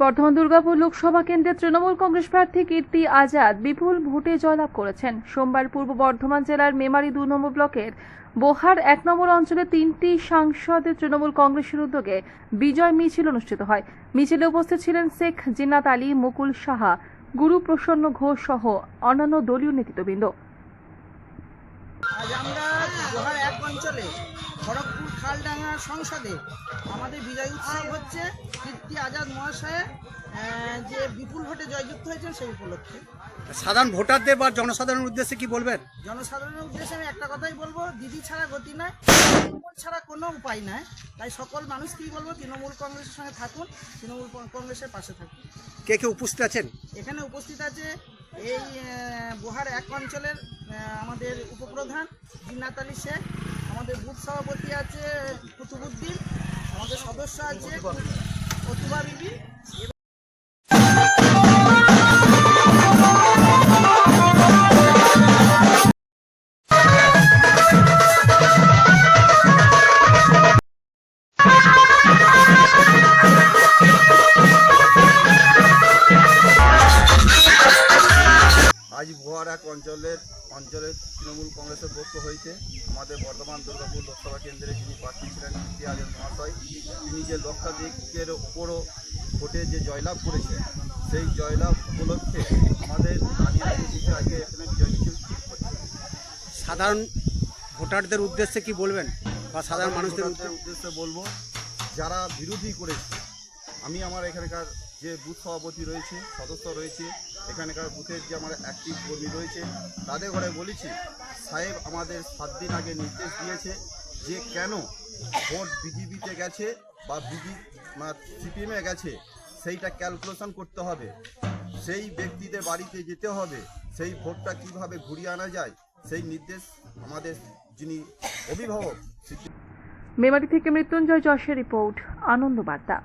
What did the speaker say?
বর্ধমান দুর্গাপুর লোকসভা কেন্দ্রের তৃণমূল কংগ্রেস প্রার্থী কীর্তি আজাদ বিপুল ভোটে জয়লাভ করেছেন। সোমবার পূর্ব বর্ধমান জেলার মেমারি দু নম্বর ব্লকের বোহার এক নম্বর অঞ্চলে তিনটি সাংসদের তৃণমূল কংগ্রেসের উদ্যোগে বিজয় মিছিল অনুষ্ঠিত হয়। মিছিলে উপস্থিত ছিলেন শেখ জিন্নাত আলী, মুকুল সাহা গুরু প্রসন্ন ঘোষ সহ অন্যান্য দলীয় নেতৃত্ববৃন্দ গোহার এক অঞ্চলে খড়গপুর খালডাঙ্গা সংসদে আমাদের বিজয় উৎসব হচ্ছে। কীর্তি আজাদ মহাশয়ে আহ, যে বিপুল ভোটে জয়যুক্ত হয়েছেন সেই উপলক্ষে। সাধারণ ভোটারদের বা জনসাধারণের উদ্দেশ্যে কি বলবেন? জনসাধারণের উদ্দেশ্যে আমি একটা কথাই বলব দিদি ছাড়া গতি নাই তৃণমূল ছাড়া কোনো উপায় নাই। তাই সকল মানুষ মানুষকেই বলব তৃণমূল কংগ্রেসের সঙ্গে থাকুন তৃণমূল কংগ্রেসের পাশে থাকুন। কে কে উপস্থিত আছেন? এখানে উপস্থিত আছে এই বুহার এক অঞ্চলের আমাদের উপপ্রধান জিন্নাত আলী শেখ। আমাদের বুথ সভাপতি আছে কুতুবুদ্দিন আমাদের সদস্য আছে অতুবা বিবি। আজ ভোয়ার এক অঞ্চলের অঞ্চলের তৃণমূল কংগ্রেসের পক্ষ হয়েছে আমাদের বর্ধমান দুর্গাপুর লোকসভা কেন্দ্রে যিনি প্রার্থী ছিলেন ইতিহাসের মহাশয় তিনি যে লক্ষাধিকের উপরও ভোটে যে জয়লাভ করেছে সেই জয়লাভ উপলক্ষে আমাদের আজকে এখানে বিজয় মিছিল সাধারণ ভোটারদের উদ্দেশ্যে কি বলবেন? বা সাধারণ মানুষদের উদ্দেশ্যে বলব যারা বিরোধী করেছে আমি আমার এখানকার যে বুথ সভাপতি রয়েছে, সদস্য রয়েছে, এখানকার বুথের যে আমার অ্যাক্টিভ কর্মী রয়েছে, তাদের ঘরে বলেছি, সাহেব, আমাদের সাত দিন আগে নির্দেশ দিয়েছে যে কেন ভোট বিজেপিতে গেছে বা বিজে সিপিএমে গেছে, সেইটা ক্যালকুলেশন করতে হবে। সেই ব্যক্তিদের বাড়িতে যেতে হবে, সেই ভোটটা কীভাবে ঘুরিয়ে আনা যায়, সেই নির্দেশ আমাদের যিনি অভিভাবক মেমারি থেকে মৃত্যুঞ্জয় যশের রিপোর্ট, আনন্দ বার্তা।